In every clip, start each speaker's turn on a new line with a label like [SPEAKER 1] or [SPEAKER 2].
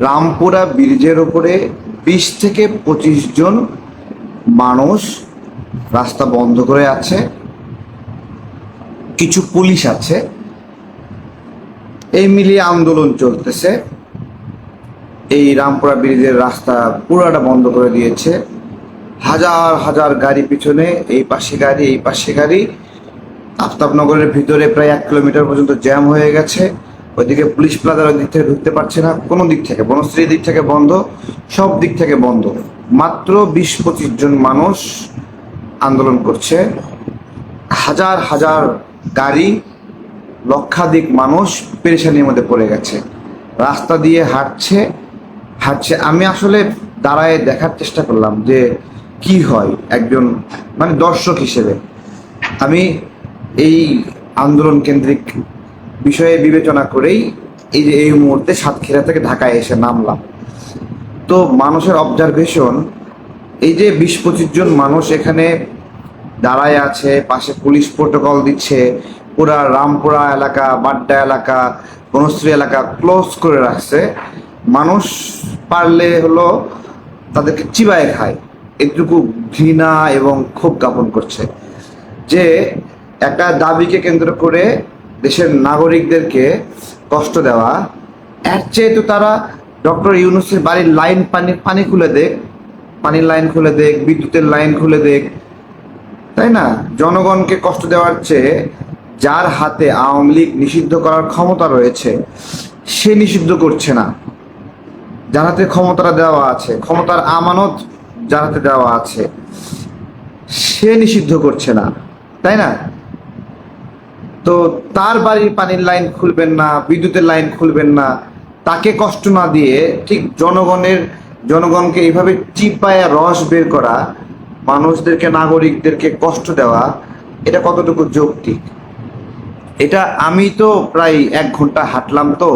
[SPEAKER 1] রামপুরা ব্রিজের ওপরে বিশ থেকে পঁচিশ জন মানুষ রাস্তা বন্ধ করে আছে। কিছু পুলিশ আছে। এই মিলিয়ে আন্দোলন চলতেছে। এই রামপুরা ব্রিজের রাস্তা পুরাটা বন্ধ করে দিয়েছে। হাজার হাজার গাড়ি পিছনে এই পাশে গাড়ি, এই পাশে গাড়ি। আফতাবনগরের ভিতরে প্রায় এক কিলোমিটার পর্যন্ত জ্যাম হয়ে গেছে। ওইদিকে পুলিশ প্লাজার ওই দিক থেকে ঢুকতে পারছে না। কোনো দিক থেকে বনশ্রীর দিক থেকে বন্ধ, সব দিক থেকে বন্ধ। মাত্র বিশ পঁচিশ জন মানুষ আন্দোলন করছে। হাজার হাজার গাড়ি, লক্ষাধিক মানুষ পেরেশানির মধ্যে পড়ে গেছে। রাস্তা দিয়ে হাঁটছে হাঁটছে। আমি আসলে দাঁড়ায় দেখার চেষ্টা করলাম যে কি হয় একজন মানে দর্শক হিসেবে। আমি এই আন্দোলন কেন্দ্রিক বিষয়ে বিবেচনা করেই এই যে এই মুহূর্তে সাতক্ষীরা থেকে ঢাকায় এসে নামলাম। তো মানুষের অবজারভেশন এই যে বিশ পঁচিশ জন মানুষ এখানে দাঁড়ায় আছে, পাশে পুলিশ প্রোটোকল দিচ্ছে, পুরা রামপুরা এলাকা, বাড্ডা এলাকা, বনশ্রী এলাকা ক্লোজ করে রাখছে, মানুষ পারলে হলো তাদেরকে চিবায় খায়। এটুকু ঘৃণা এবং ক্ষোভ জ্ঞাপন করছে। যে একটা দাবিকে কেন্দ্র করে দেশের নাগরিকদেরকে কষ্ট দেওয়া। এর চেয়ে তো তারা ডক্টর ইউনুসের বাড়ির লাইন পানি পানি খুলে দেখ, পানির লাইন খুলে দেখ, বিদ্যুতের লাইন খুলে দেখ। তাই না? জনগণকে কষ্ট দেওয়ার চেয়ে যার হাতে আওয়ামী লীগ নিষিদ্ধ করার ক্ষমতা রয়েছে, সে নিষিদ্ধ করছে না। যার হাতে ক্ষমতাটা দেওয়া আছে, ক্ষমতার আমানত যার হাতে দেওয়া আছে, সে নিষিদ্ধ করছে না। তাই না? তো তার বাড়ির পানির লাইন খুলবেন না, বিদ্যুতের লাইন খুলবেন না। তাকে কষ্ট না দিয়ে ঠিক জনগণের, জনগণকে এইভাবে চিপায়া রস বের করা, মানুষদেরকে, নাগরিকদেরকে কষ্ট দেওয়া, এটা কতটুকু যৌক্তিক? এটা আমি তো প্রায় এক ঘণ্টা হাঁটলাম তো,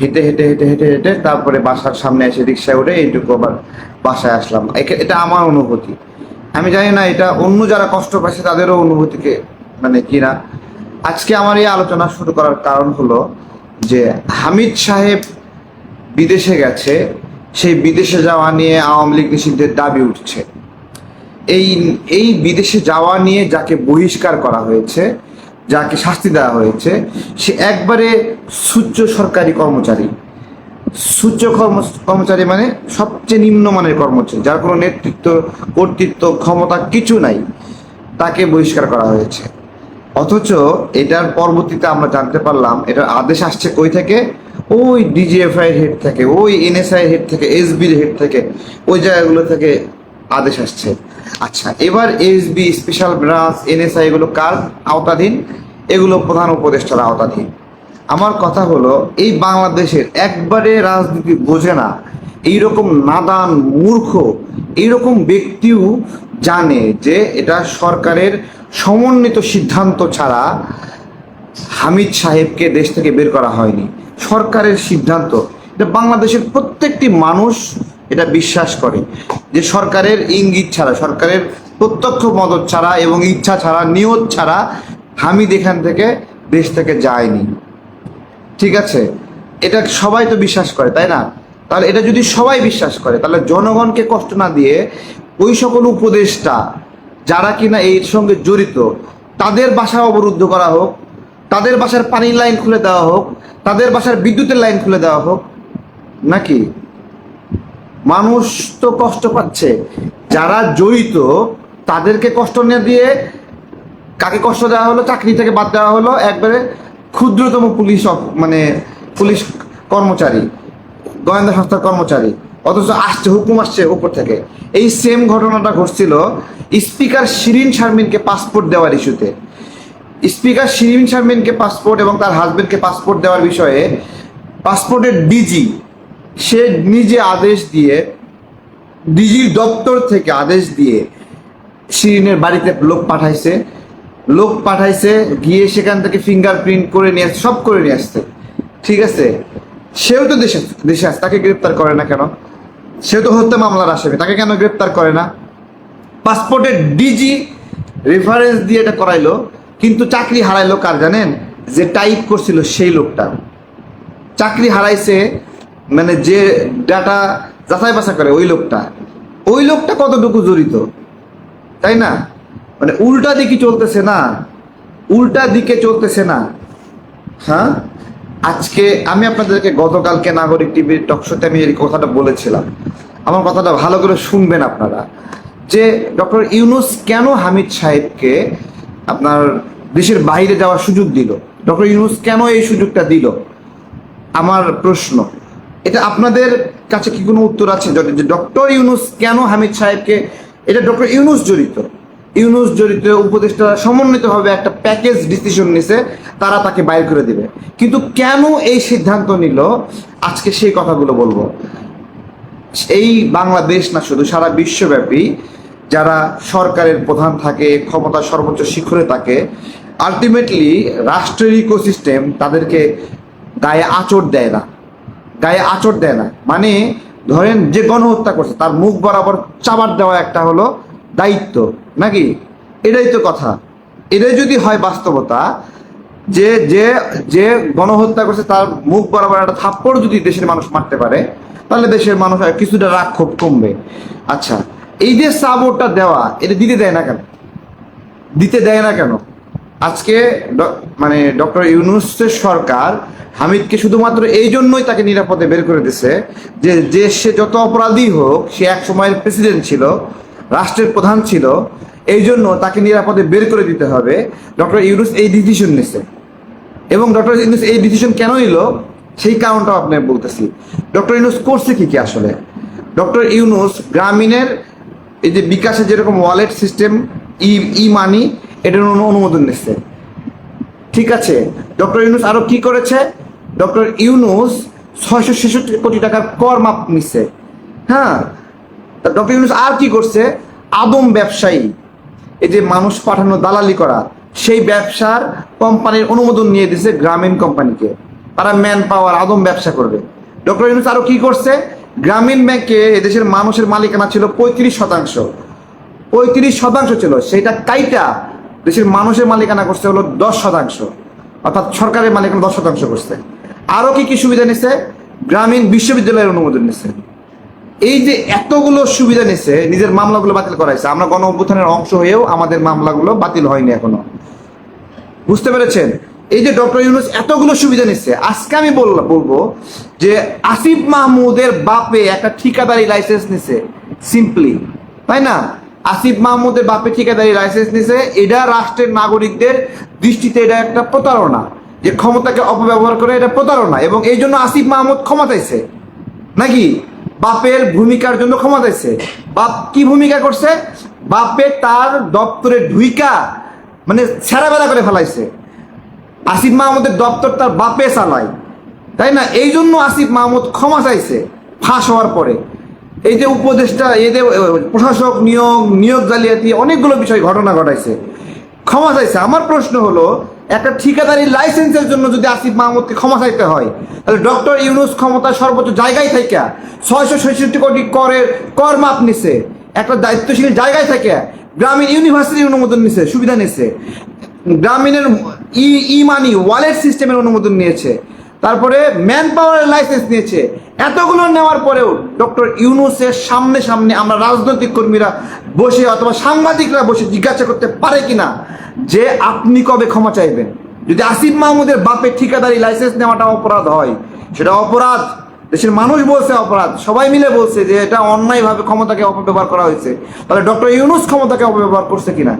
[SPEAKER 1] হেঁটে হেঁটে হেঁটে হেঁটে হেঁটে, তারপরে বাসার সামনে এসে রিক্সায় উঠে এইটুকু আবার বাসায় আসলাম। এটা আমার অনুভূতি। আমি জানি না, এটা অন্য যারা কষ্ট পাচ্ছে তাদেরও অনুভূতিকে মানে কিনা আজকে আমার এই আলোচনা শুরু করার কারণ হলো যে হামিদ সাহেব বিদেশে গেছে, সেই বিদেশে যাওয়া নিয়ে আওয়ামী লীগ নিষিদ্ধের দাবি উঠছে। এই এই বিদেশে যাওয়া নিয়ে যাকে বহিষ্কার করা হয়েছে, যাকে শাস্তি দেওয়া হয়েছে, সে একবারে সুচ্চ সরকারি কর্মচারী। সুচ্চ কর্ম, কর্মচারী মানে সবচেয়ে নিম্নমানের কর্মচারী, যার কোনো নেতৃত্ব, কর্তৃত্ব, ক্ষমতা কিছু নাই, তাকে বহিষ্কার করা হয়েছে। অথচ এটার পরবর্তীতে আমরা জানতে পারলাম, এটার আদেশ আসছে কই থেকে? ওই ডিজিএফআই হেড থেকে, ওই এনএসআই হেড থেকে এসবির হেড থেকে, ওই জায়গাগুলো থেকে আদেশ আসছে। আচ্ছা এবার এসবি স্পেশাল ব্রাঞ্চ এনএসআই এগুলো কার আওতাধীন? এগুলো প্রধান উপদেষ্টার আওতাধীন। আমার কথা হলো, এই বাংলাদেশের একবারে রাজনীতি বোঝে না এইরকম নাদান মূর্খ, এইরকম ব্যক্তিও জানে যে এটা সরকারের সমন্বিত সিদ্ধান্ত ছাড়া হামিদ সাহেবকে দেশ থেকে বের করা হয়নি। সরকারের সিদ্ধান্ত। এটা বাংলাদেশের প্রত্যেকটি মানুষ এটা বিশ্বাস করে যে সরকারের ইঙ্গিত ছাড়া, সরকারের প্রত্যক্ষ মদত ছাড়া এবং ইচ্ছা ছাড়া, নিয়ত ছাড়া হামিদ এখান থেকে দেশ থেকে যায়নি। ঠিক আছে? এটা সবাই তো বিশ্বাস করে, তাই না? তাহলে এটা যদি সবাই বিশ্বাস করে, তাহলে জনগণকে কষ্ট না দিয়ে ওই সকল উপদেষ্টা যারা কিনা এর সঙ্গে জড়িত, তাদের বাসা অবরুদ্ধ করা হোক, তাদের বাসার পানির লাইন খুলে দেওয়া হোক, তাদের বাসার বিদ্যুতের লাইন খুলে দেওয়া হোক, নাকি? মানুষ তো কষ্ট পাচ্ছে। যারা জড়িত, তাদেরকে কষ্ট না দিয়ে কাকে কষ্ট দেওয়া হলো, চাকরি থেকে বাদ দেওয়া হলো, একবারে ক্ষুদ্রতম পুলিশ মানে পুলিশ কর্মচারী। গোয়েন্দা সংস্থার কর্মচারী। অথচ আসছে, হুকুম আসছে উপর থেকে। এই সেম ঘটনাটা ঘটছিল স্পিকার শিরিন শারমিনকে পাসপোর্ট দেওয়ার ইস্যুতে। স্পিকার শিরিন শারমিনকে পাসপোর্ট এবং তার হাজবেন্ডকে পাসপোর্ট দেওয়ার বিষয়ে পাসপোর্টের ডিজি সে নিজে আদেশ দিয়ে ডিজির দপ্তর থেকে আদেশ দিয়ে শিরিনের বাড়িতে লোক পাঠাইছে। লোক পাঠাইছে, গিয়ে সেখান থেকে ফিঙ্গারপ্রিন্ট করে নিয়ে, সব করে নিয়ে আসছে। ঠিক আছে? সেও তো দেশে দেশে আছে, তাকে গ্রেপ্তার করে না কেন? সেও তো হত্যা মামলার আসামি, তাকে কেন গ্রেপ্তার করে না? পাসপোর্টের ডিজি রেফারেন্স দিয়ে এটা করাইলো, কিন্তু চাকরি হারাইলো কার জানেন? যে টাইপ করছিল সেই লোকটা। চাকরি হারাইছে মানে যে ডাটা যাচাই বাছাই করে ওই লোকটা। ওই লোকটা কতটুকু জড়িত? তাই না? মানে উল্টা দিকে চলতেছে না। উল্টা দিকে চলতেছে না। হ্যাঁ? আজকে আমি আপনাদেরকে গতকালকে নাগরিক টিভির টকশোতে আমি এই কথাটা বলেছিলাম। আমার কথাটা ভালো করে শুনবেন আপনারা। যে ডক্টর ইউনুস কেন হামিদ সাহেবকে আপনার দেশের বাইরে যাওয়ার সুযোগ দিল? ডক্টর ইউনুস কেন এই সুযোগটা দিল? আমার প্রশ্ন। এটা আপনাদের কাছে কি কোনো উত্তর আছে? যে- ডক্টর ইউনুস কেন হামিদ সাহেবকে এটা ডক্টর ইউনুস জড়িত। ইউনুস জড়িত উপদেষ্টা সমন্বিতভাবে একটা প্যাকেজ ডিসিশন নিছে, তারা তাকে বাইর করে দিবে। কিন্তু কেন এই সিদ্ধান্ত নিল? আজকে সেই কথাগুলো বলব। এই বাংলাদেশ না শুধু, সারা বিশ্বব্যাপী যারা সরকারের প্রধান থাকে, ক্ষমতা সর্বোচ্চ শিখরে থাকে আলটিমেটলি রাষ্ট্রের ইকোসিস্টেম তাদেরকে গায়ে আচর দেয় না। গায়ে আচর দেয় না। মানে ধরেন যে গণহত্যা করছে, তার মুখ বরাবর চাবার দেওয়া একটা হলো দায়িত্ব, নাকি? এটাই তো কথা। এটাই যদি হয় বাস্তবতা, যে যে যে গণহত্যা করছে তার মুখ বরাবর একটা থাপ্পড় যদি দেশের মানুষ মারতে পারে, তাহলে দেশের মানুষ কিছুটা রাগ ক্ষোভ কমবে। আচ্ছা এই যে সাপোর্টটা দেওয়া, এটা দিতে দেয় না কেন? দিতে দেয় না কেন? আজকে মানে ডক্টর ইউনুসের সরকার হামিদকে শুধুমাত্র এই জন্যই তাকে নিরাপদে বের করে দিছে যে যে সে যত অপরাধী হোক, সে এক সময়ের প্রেসিডেন্ট ছিল রাষ্ট্রের প্রধান ছিল। এই জন্য তাকে নিরাপদে বের করে দিতে হবে। ডক্টর ইউনুস এই ডিসিশন নিছে। এবং ডক্টর ইউনুস এই ডিসিশন কেন নিল? সেই কারণটাও আপনাকে বলতেছি। ডক্টর ইউনুস করছে কি কি আসলে? ডক্টর ইউনুস গ্রামীণের এই যে বিকাশে যেরকম ওয়ালেট সিস্টেম ই ই মানি এটার অনু- অনুমোদন নিচ্ছে ঠিক আছে, ডক্টর ইউনুস আরও কি করেছে? ডক্টর ইউনুস ছয়শো ছেষট্টি কোটি টাকার কর মাপ নিচ্ছে হ্যাঁ ডক্টর ইউনুস আর কি করছে? আদম ব্যবসায়ী। এই যে মানুষ পাঠানো দালালি করা, সেই ব্যবসার কোম্পানির অনুমোদন নিয়ে দিছে গ্রামীণ কোম্পানিকে। তারা ম্যান পাওয়ার আদম ব্যবসা করবে। ডক্টর ইউনুস আরও কি করছে? গ্রামীণ ব্যাংকে এদেশের মানুষের মালিকানা ছিল পঁয়ত্রিশ শতাংশ। পঁয়ত্রিশ শতাংশ ছিল। সেটা কাইটা দেশের মানুষের মালিকানা করছে হলো দশ শতাংশ। অর্থাৎ সরকারের মালিকানা দশ শতাংশ করছে। আরও কি কি সুবিধা নিছে? গ্রামীণ বিশ্ববিদ্যালয়ের অনুমোদন নিছে। এই যে এতগুলো সুবিধা নিছে, নিজের মামলাগুলো বাতিল করাইছে, আমরা গণ অভ্যুত্থানের অংশ হয়েও আমাদের মামলাগুলো বাতিল হয়নি এখনও। বুঝতে পেরেছেন? এই যে ডক্টর ইউনুস এতগুলো সুবিধা নিচ্ছে আজকে আমি বললাম বলব যে আসিফ মাহমুদের বাপে একটা ঠিকাদারি লাইসেন্স নিছে সিম্পলি তাই না? আসিফ মাহমুদের বাপে ঠিকাদারি লাইসেন্স নিছে, এটা রাষ্ট্রের নাগরিকদের দৃষ্টিতে এটা একটা প্রতারণা, যে ক্ষমতাকে অপব্যবহার করে এটা প্রতারণা, এবং এই জন্য আসিফ মাহমুদ ক্ষমতাইছে নাকি? বাপের ভূমিকার জন্য ক্ষমা চাইছে। বাপ কি ভূমিকা করছে? বাপে তার দপ্তরে ঢুইকা মানে ছেঁড়াবেলা করে ফেলাইছে। আসিফ মাহমুদের দপ্তর তার বাপে চালায়। তাই না? এই জন্য আসিফ মাহমুদ ক্ষমা চাইছে ফাঁস হওয়ার পরে। এই যে উপদেষ্টা, এই যে প্রশাসক নিয়োগ নিয়োগ জালিয়াতি, অনেকগুলো বিষয় ঘটনা ঘটাইছে। ক্ষমা চাইছে। আমার প্রশ্ন হলো একটা ঠিকাদারি লাইসেন্সের জন্য যদি আসিফ মাহমুদকে ক্ষমা চাইতে হয়, তাহলে ডক্টর ইউনুস ক্ষমতা সর্বোচ্চ জায়গায় থেকে ছয়শো ছয়ষট্টি কোটি করের কর মাপ নিছে। একটা দায়িত্বশীল জায়গায় থাকে গ্রামীণ ইউনিভার্সিটির অনুমোদন নিছে, সুবিধা নিছে। গ্রামীণের ই ই মানি ওয়ালেট সিস্টেমের অনুমোদন নিয়েছে। তারপরে ম্যান পাওয়ারের লাইসেন্স নিয়েছে। এতগুলো নেওয়ার পরেও ডক্টর ইউনুসের সামনে সামনে আমরা রাজনৈতিক কর্মীরা বসে অথবা সাংবাদিকরা বসে জিজ্ঞাসা করতে পারে কিনা, যে আপনি কবে ক্ষমা চাইবেন? যদি আসিফ মাহমুদের বাপের ঠিকাদারি লাইসেন্স নেওয়াটা অপরাধ হয়, সেটা অপরাধ। দেশের মানুষ বলছে অপরাধ। সবাই মিলে বলছে যে এটা অন্যায়ভাবে ক্ষমতাকে অপব্যবহার করা হয়েছে। তাহলে ডক্টর ইউনুস ক্ষমতাকে অপব্যবহার করছে কিনা?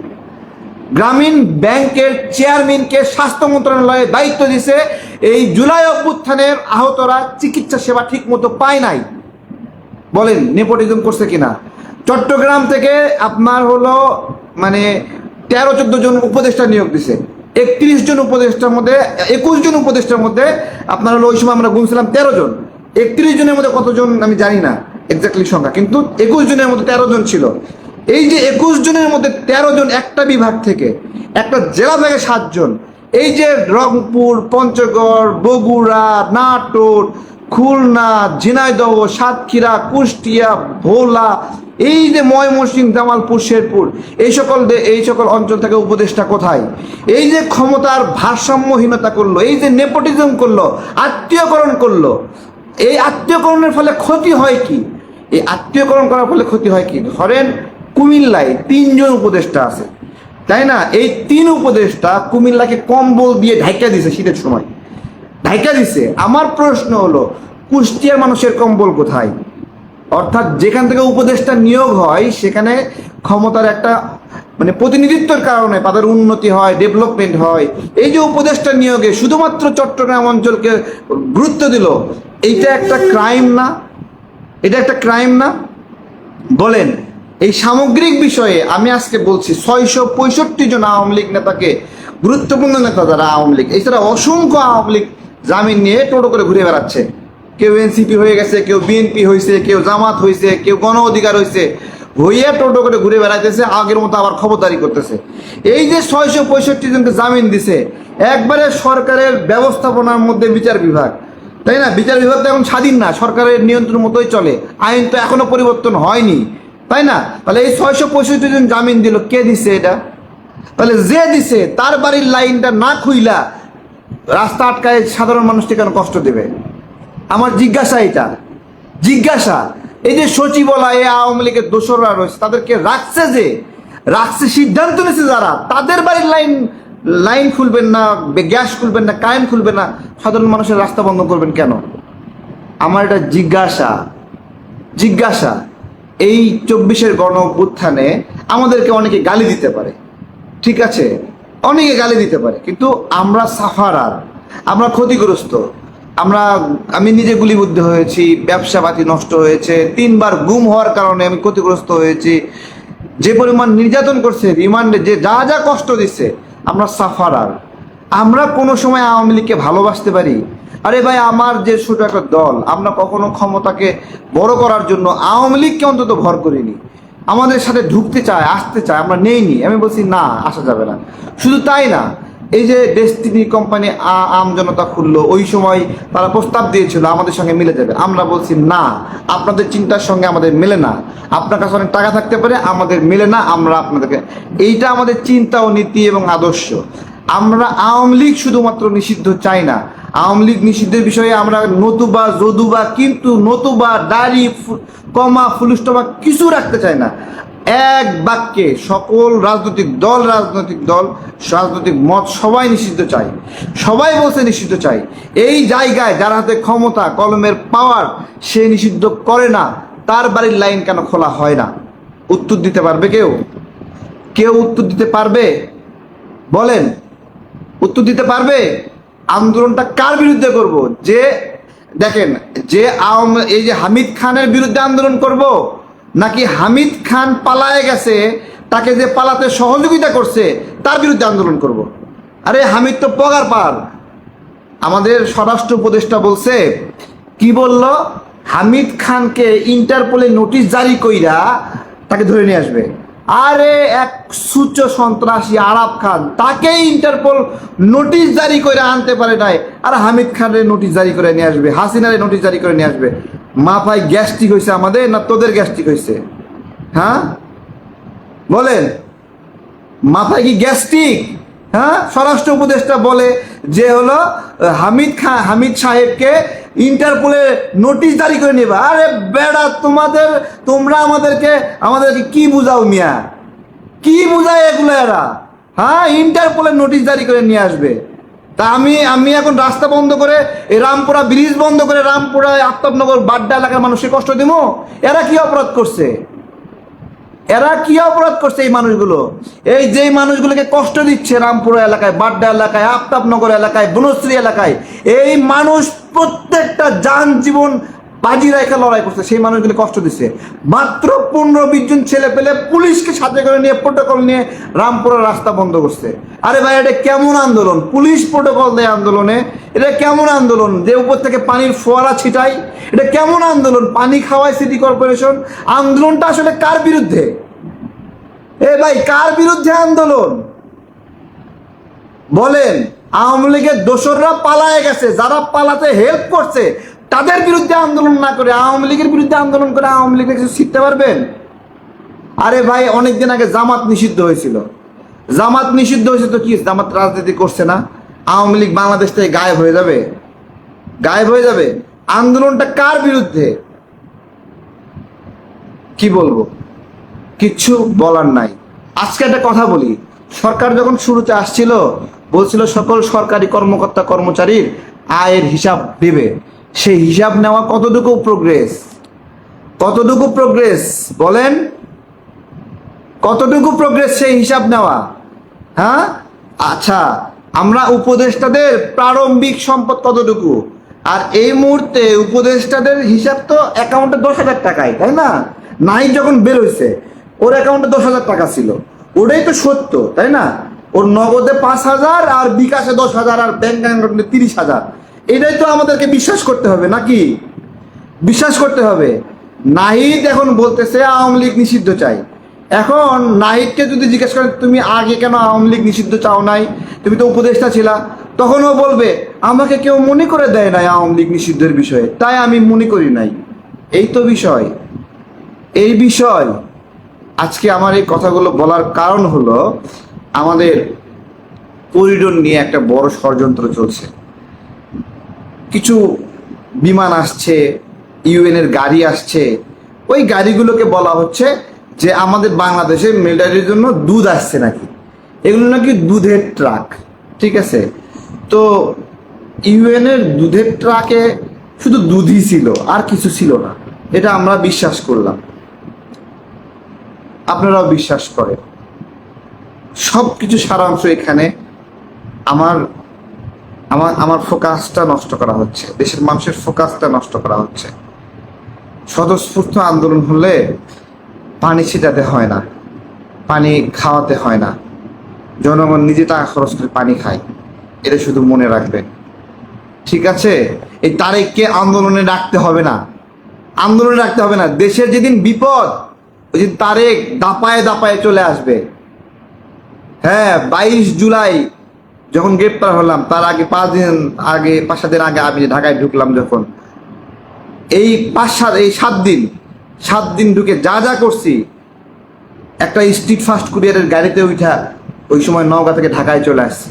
[SPEAKER 1] গ্রামীণ ব্যাংকের চেয়ারম্যানকে স্বাস্থ্য মন্ত্রণালয়ে দায়িত্ব দিছে। এই জুলাই অভ্যুত্থানের আহতরা চিকিৎসা সেবা ঠিক মতো পায় নাই বলেন নেপোটিজম করছে কিনা। চট্টগ্রাম থেকে আপনার হলো মানে তেরো চোদ্দ জন উপদেষ্টা নিয়োগ দিছে। একত্রিশ জন উপদেষ্টার মধ্যে, একুশ জন উপদেষ্টার মধ্যে আপনার হলো ওই সময় আমরা গুনছিলাম তেরো জন। একত্রিশ জনের মধ্যে কতজন আমি জানি না এক্স্যাক্টলি সংখ্যা, কিন্তু একুশ জনের মধ্যে তেরো জন ছিল। এই যে একুশ জনের মধ্যে তেরো জন একটা বিভাগ থেকে, একটা জেলা থেকে সাতজন এই যে রংপুর, পঞ্চগড়, বগুড়া, নাটোর, খুলনা, ঝিনাইদহ, সাতক্ষীরা, কুষ্টিয়া, ভোলা, এই যে ময়মনসিংহ, জামালপুর, শেরপুর, এই সকল এই সকল অঞ্চল থেকে উপদেষ্টা কোথায়? এই যে ক্ষমতার ভারসাম্যহীনতা করল, এই যে নেপোটিজম করল, আত্মীয়করণ করল, এই আত্মীয়করণের ফলে ক্ষতি হয় কি? এই আত্মীয়করণ করার ফলে ক্ষতি হয় কি? ধরেন কুমিল্লায় তিনজন উপদেষ্টা আছে। তাই না? এই তিন উপদেষ্টা কুমিল্লাকে কম্বল দিয়ে ঢাইকা দিছে শীতের সময়। ঢাইকা দিছে। আমার প্রশ্ন হলো, কুষ্টিয়ার মানুষের কম্বল কোথায়? অর্থাৎ যেখান থেকে উপদেষ্টা নিয়োগ হয়, সেখানে ক্ষমতার একটা মানে প্রতিনিধিত্বের কারণে তাদের উন্নতি হয়, ডেভেলপমেন্ট হয়। এই যে উপদেষ্টা নিয়োগে শুধুমাত্র চট্টগ্রাম অঞ্চলকে গুরুত্ব দিল, এইটা একটা ক্রাইম না? এটা একটা ক্রাইম না? বলেন এই সামগ্রিক বিষয়ে আমি আজকে বলছি ছয়শো পঁয়ষট্টি জন আওয়ামী লীগ নেতাকে, গুরুত্বপূর্ণ নেতা যারা আওয়ামী লীগ এছাড়া অসংখ্য আওয়ামী লীগ জামিন নিয়ে টোটো করে ঘুরে বেড়াচ্ছে। কেউ এনসিপি হয়ে গেছে, কেউ বিএনপি হয়েছে কেউ জামাত হয়েছে কেউ গণ অধিকার হয়েছে হইয়া টোটো করে ঘুরে বেড়াইতেছে, আগের মতো আবার খবরদারি করতেছে। এই যে ছয়শো পঁয়ষট্টি জনকে জামিন দিছে, একবারে সরকারের ব্যবস্থাপনার মধ্যে বিচার বিভাগ। তাই না? বিচার বিভাগ তো এখন স্বাধীন না, সরকারের নিয়ন্ত্রণ মতোই চলে। আইন তো এখনও পরিবর্তন হয়নি। তাই না? তাহলে এই ছয়শো পঁয়ষট্টি জন জামিন দিল, কে দিছে এটা? তাহলে যে দিছে, তার বাড়ির লাইনটা না খুইলা রাস্তা আটকায় সাধারণ মানুষকে কেন কষ্ট দেবে? আমার জিজ্ঞাসা এটা। জিজ্ঞাসা, এই যে সচিবালয়ে আওয়ামী লীগের দোসররা রয়েছে, তাদেরকে রাখছে যে, রাখছে সিদ্ধান্ত নিয়েছে যারা, তাদের বাড়ির লাইন লাইন খুলবেন না, গ্যাস খুলবেন না, কারেন্ট খুলবেন না, সাধারণ মানুষের রাস্তা বন্ধ করবেন কেন? আমার এটা জিজ্ঞাসা। জিজ্ঞাসা। এই চব্বিশের গণ অভ্যুত্থানে আমাদেরকে অনেকে গালি দিতে পারে। ঠিক আছে? অনেকে গালি দিতে পারে। কিন্তু আমরা সাফারার, আমরা ক্ষতিগ্রস্ত। আমরা, আমি নিজে গুলিবুদ্ধ হয়েছি ব্যবসা পাতি নষ্ট হয়েছে, তিনবার গুম হওয়ার কারণে আমি ক্ষতিগ্রস্ত হয়েছি। যে পরিমাণ নির্যাতন করছে, রিমান্ডে যে যা যা কষ্ট দিচ্ছে, আমরা সাফারার। আমরা কোনো সময় আওয়ামী লীগকে ভালোবাসতে পারি আরে ভাই, আমার যে ছোট একটা দল, আমরা কখনো ক্ষমতাকে বড় করার জন্য আওয়ামী লীগকে অন্তত ভর করিনি। আমাদের সাথে ঢুকতে চায়, আসতে চায়, আমরা নেইনি। আমি বলছি, না, আসা যাবে না। শুধু তাই না, এই যে ডেস্টিনি কোম্পানি আম জনতা খুললো, ওই সময় তারা প্রস্তাব দিয়েছিল, আমাদের সঙ্গে মিলে যাবে। আমরা বলছি, না, আপনাদের চিন্তার সঙ্গে আমাদের মেলে না। আপনার কাছে অনেক টাকা থাকতে পারে, আমাদের মেলে না, আমরা আপনাদেরকে। এইটা আমাদের চিন্তা ও নীতি এবং আদর্শ। আমরা আওয়ামী লীগ শুধুমাত্র নিষিদ্ধ চাই না। আওয়ামী লীগ নিষিদ্ধের বিষয়ে আমরা নতুবা, যদুবা, কিন্তু নতুবা দাড়ি কমা ফুলস্টমা কিছু রাখতে চাই না। এক বাক্যে সকল রাজনৈতিক দল রাজনৈতিক দল, রাজনৈতিক মত সবাই নিষিদ্ধ চাই সবাই বলছে নিষিদ্ধ চাই। এই জায়গায় যার হাতে ক্ষমতা, কলমের পাওয়ার সে নিষিদ্ধ করে না। তার বাড়ির লাইন কেন খোলা হয় না? উত্তর দিতে পারবে কেউ? কেউ উত্তর দিতে পারবে? বলেন, উত্তর দিতে পারবে? আন্দোলনটা কার বিরুদ্ধে করব? যে, দেখেন, যে আওয়াম, এই যে হামিদ খানের বিরুদ্ধে আন্দোলন করব, নাকি হামিদ খান পালায় গেছে, তাকে যে পালাতে সহযোগিতা করছে, তার বিরুদ্ধে আন্দোলন করব। আরে, হামিদ তো পগার পার। আমাদের স্বরাষ্ট্র উপদেষ্টা বলছে, কি বলল? হামিদ খানকে ইন্টারপোলে নোটিশ জারি কইরা তাকে ধরে নিয়ে আসবে। আরে এক সূচ্য সন্ত্রাসী আরাব খান তাকে ইন্টারপোল নোটিশ জারি করে আনতে পারে নাই। আর হামিদ খানের নোটিশ জারি করে নিয়ে আসবে, হাসিনারে নোটিশ জারি করে নিয়ে আসবে। মাথায় গ্যাস্ট্রিক হয়েছে আমাদের না তোদের গ্যাস্ট্রিক হয়েছে? হ্যাঁ? বলেন, মাথায় কি গ্যাস্ট্রিক? হ্যাঁ? স্বরাষ্ট্র উপদেষ্টা বলে যে হলো, হামিদ খান হামিদ সাহেবকে ইন্টারপোলে নোটিশ জারি করে নেবে। আরে বেড়া, তোমাদের, তোমরা আমাদেরকে আমাদেরকে কি বুঝাও মিয়া? কি বুঝায় এগুলো এরা? হ্যাঁ ইন্টারপোলে নোটিশ জারি করে নিয়ে আসবে। তা আমি আমি এখন রাস্তা বন্ধ করে, এই রামপুরা ব্রিজ বন্ধ করে রামপুরা আত্মনগর বাড্ডা এলাকার মানুষকে কষ্ট দিব এরা কি অপরাধ করছে? এরা কি অপরাধ করছে এই মানুষগুলো? এই যে মানুষগুলোকে কষ্ট দিচ্ছে রামপুরা এলাকায়, বাড্ডা এলাকায়, আফতাবনগর এলাকায়, বনশ্রী এলাকায়, এই মানুষ প্রত্যেকটা যান জীবন বাজি রেখে লড়াই করছে, সেই মানুষগুলো কষ্ট দিচ্ছে। মাত্র পনেরো বিশ জন ছেলে পেলে পুলিশকে সাথে করে নিয়ে প্রোটোকল নিয়ে রামপুরার রাস্তা বন্ধ করছে। আরে ভাই, এটা কেমন আন্দোলন? পুলিশ প্রোটোকল দেয় আন্দোলনে। এটা কেমন আন্দোলন? যে উপর থেকে পানির ফোয়ারা ছিটাই এটা কেমন আন্দোলন? পানি খাওয়ায় সিটি কর্পোরেশন আন্দোলনটা আসলে কার বিরুদ্ধে? এ ভাই, কার বিরুদ্ধে আন্দোলন? বলেন, আওয়ামী লীগের দোসররা পালায় গেছে, যারা পালাতে হেল্প করছে তাদের বিরুদ্ধে আন্দোলন না করে, আওয়ামী লীগের বিরুদ্ধে আন্দোলন করে আওয়ামী লীগের কিছু শিখতে পারবেন? আরে ভাই, অনেকদিন আগে জামাত নিষিদ্ধ হয়েছিল। জামাত নিষিদ্ধ হয়েছে তো কি, জামাত রাজনীতি করছে না? আওয়ামী লীগ বাংলাদেশ থেকে গায়েব হয়ে যাবে? গায়েব হয়ে যাবে? আন্দোলনটা কার বিরুদ্ধে? কি বলব? কিচ্ছু বলার নাই। আজকে একটা কথা বলি। সরকার যখন শুরুতে আসছিল, বলছিল সকল সরকারি কর্মকর্তা কর্মচারীর আয়ের হিসাব দেবে। সেই হিসাব নেওয়া কতটুকু প্রোগ্রেস কতটুকু প্রোগ্রেস বলেন। কতটুকু প্রোগ্রেস সেই হিসাব নেওয়া? হ্যাঁ? আচ্ছা আমরা উপদেষ্টাদের প্রারম্ভিক সম্পদ কতটুকু? আর এই মুহূর্তে উপদেষ্টাদের হিসাব তো অ্যাকাউন্টে দশ হাজার টাকায়, তাই না? নাই যখন বের হয়েছে ওর অ্যাকাউন্টে দশ হাজার টাকা ছিল। ওটাই তো সত্য, তাই না? ওর নগদে পাঁচ হাজার আর বিকাশে দশ হাজার আর ব্যাংক অ্যাকাউন্টে তিরিশ হাজার। এটাই তো আমাদেরকে বিশ্বাস করতে হবে, নাকি? বিশ্বাস করতে হবে। নাহিদ এখন বলতেছে, আওয়ামী লীগ নিষিদ্ধ চাই। এখন নাহিদকে যদি জিজ্ঞেস করেন, তুমি আগে কেন আওয়ামী লীগ নিষিদ্ধ চাও নাই? তুমি তো উপদেষ্টা ছিলা। তখনও বলবে, আমাকে কেউ মনে করে দেয় নাই আওয়ামী লীগ নিষিদ্ধের বিষয়ে। তাই আমি মনে করি নাই। এই তো বিষয়। এই বিষয়। আজকে আমার এই কথাগুলো বলার কারণ হলো, আমাদের করিডোর নিয়ে একটা বড় ষড়যন্ত্র চলছে। কিছু বিমান আসছে ইউএনের গাড়ি আসছে। ওই গাড়িগুলোকে বলা হচ্ছে যে আমাদের বাংলাদেশে মিলিটারির জন্য দুধ আসছে নাকি? এগুলো নাকি দুধের ট্রাক, ঠিক আছে? তো ইউএনের দুধের ট্রাকে শুধু দুধই ছিল, আর কিছু ছিল না। এটা আমরা বিশ্বাস করলাম। আপনারাও বিশ্বাস করেন। সব কিছু সারাংশ এখানে আমার আমার আমার ফোকাসটা নষ্ট করা হচ্ছে। দেশের মানুষের ফোকাসটা নষ্ট করা হচ্ছে। স্বতঃস্ফূর্ত আন্দোলন হলে পানি ছিটাতে হয় না, পানি খাওয়াতে হয় না। জনগণ নিজে টাকা খরচ করে পানি খায়। এটা শুধু মনে রাখবেন ঠিক আছে? এই তারেককে আন্দোলনে ডাকতে হবে না। আন্দোলনে ডাকতে হবে না। দেশের যেদিন বিপদ, ওই দিন তারেক দাপায় দাপায় চলে আসবে। হ্যাঁ বাইশ জুলাই যখন গ্রেপ্তার হলাম, তার আগে পাঁচ দিন আগে, পাঁচ সাত দিন আগে আমি ঢাকায় ঢুকলাম যখন, এই পাঁচ সাত, এই সাত দিন সাত দিন ঢুকে যা যা করছি, একটা স্ট্রিট ফাস্ট কুরিয়ারের গাড়িতে উঠা ওই সময় নওগাঁ থেকে ঢাকায় চলে আসছি।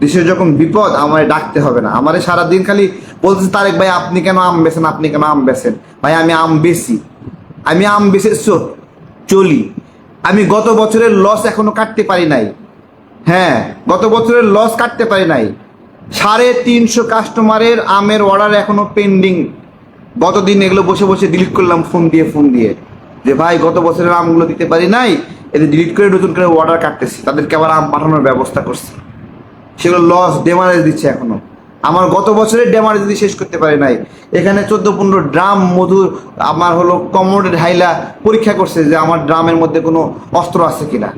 [SPEAKER 1] দেশের যখন বিপদ, আমারে ডাকতে হবে না। আমারে সারাদিন খালি বলতেছে, তারেক ভাই, আপনি কেন আম বেছেন? আপনি কেন আম বেছেন? ভাই, আমি আম বেশি আমি আম বেছে চলি। আমি গত বছরের লস এখনও কাটতে পারি নাই। হ্যাঁ গত বছরের লস কাটতে পারি নাই। সাড়ে তিনশো কাস্টমারের আমের অর্ডার এখনও পেন্ডিং গতদিন এগুলো বসে বসে ডিলিট করলাম ফোন দিয়ে ফোন দিয়ে। যে ভাই, গত বছরের আমগুলো দিতে পারি নাই এদের ডিলিট করে নতুন করে অর্ডার কাটতেছি। তাদেরকে আবার আম পাঠানোর ব্যবস্থা করছি। সেগুলো লস ডেমারেজ দিচ্ছে এখনও। আমার গত বছরের ডেমারেজ দিয়ে শেষ করতে পারি নাই, এখানে চোদ্দ পনেরো ড্রাম মধুর, আমার হলো কমোডের হাইলা পরীক্ষা করছে যে আমার ড্রামের মধ্যে কোনো অস্ত্র আছে কিনা।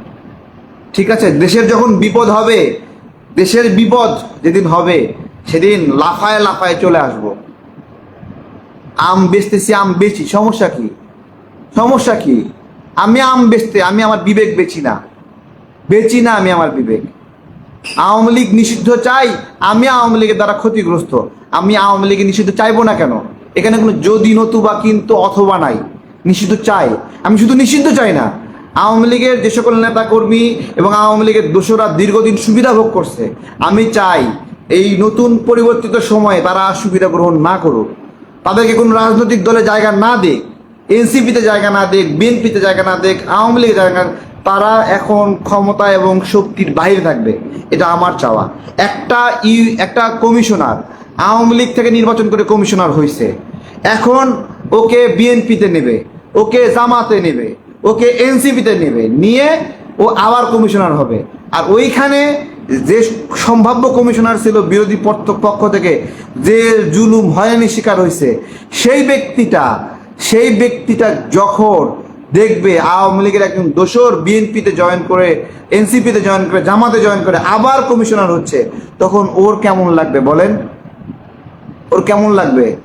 [SPEAKER 1] ঠিক আছে? দেশের যখন বিপদ হবে, দেশের বিপদ যেদিন হবে, সেদিন লাফায় লাফায় চলে আসব। আম বেচতেছি, আম বেচি, সমস্যা কি? সমস্যা কি? আমি আম বেচতে, আমি আমার বিবেক বেচি না। বেচি না আমি আমার বিবেক। আওয়ামী লীগ নিষিদ্ধ চাই, আমি আওয়ামী লীগের দ্বারা ক্ষতিগ্রস্ত। আমি আওয়ামী লীগের নিষিদ্ধ চাইব না কেন? এখানে কোনো যদি নতুবা কিন্তু অথবা নাই। নিষিদ্ধ চাই। আমি শুধু নিষিদ্ধ চাই না। আওয়ামী লীগের যে সকল নেতা কর্মী এবং আওয়ামী লীগের দোষরা দীর্ঘদিন সুবিধা ভোগ করছে, আমি চাই এই নতুন পরিবর্তিত সময়ে তারা সুবিধা গ্রহণ না করুক। তাদেরকে কোনো রাজনৈতিক দলে জায়গা না দেখ এনসিপিতে জায়গা না দেখ বিএনপিতে জায়গা না দেখ আওয়ামী লীগের জায়গা তারা এখন ক্ষমতা এবং শক্তির বাইরে থাকবে। এটা আমার চাওয়া। একটা ই একটা কমিশনার, আওয়ামী লীগ থেকে নির্বাচন করে কমিশনার হয়েছে এখন ওকে বিএনপিতে নেবে, ওকে জামাতে নেবে। ওকে এনসিপিতে নেবে। নিয়ে ও আবার কমিশনার হবে। আর ওইখানে যে সম্ভাব্য কমিশনার ছিল বিরোধী পক্ষ- থেকে, যে জুলুম হয়রানির শিকার হয়েছে, সেই ব্যক্তিটা সেই ব্যক্তিটা যখন দেখবে আওয়ামী লীগের একজন দোসর বিএনপিতে জয়েন করে, এনসিপিতে জয়েন করে, জামাতে জয়েন করে, আবার কমিশনার হচ্ছে, তখন ওর কেমন লাগবে বলেন? ওর কেমন লাগবে?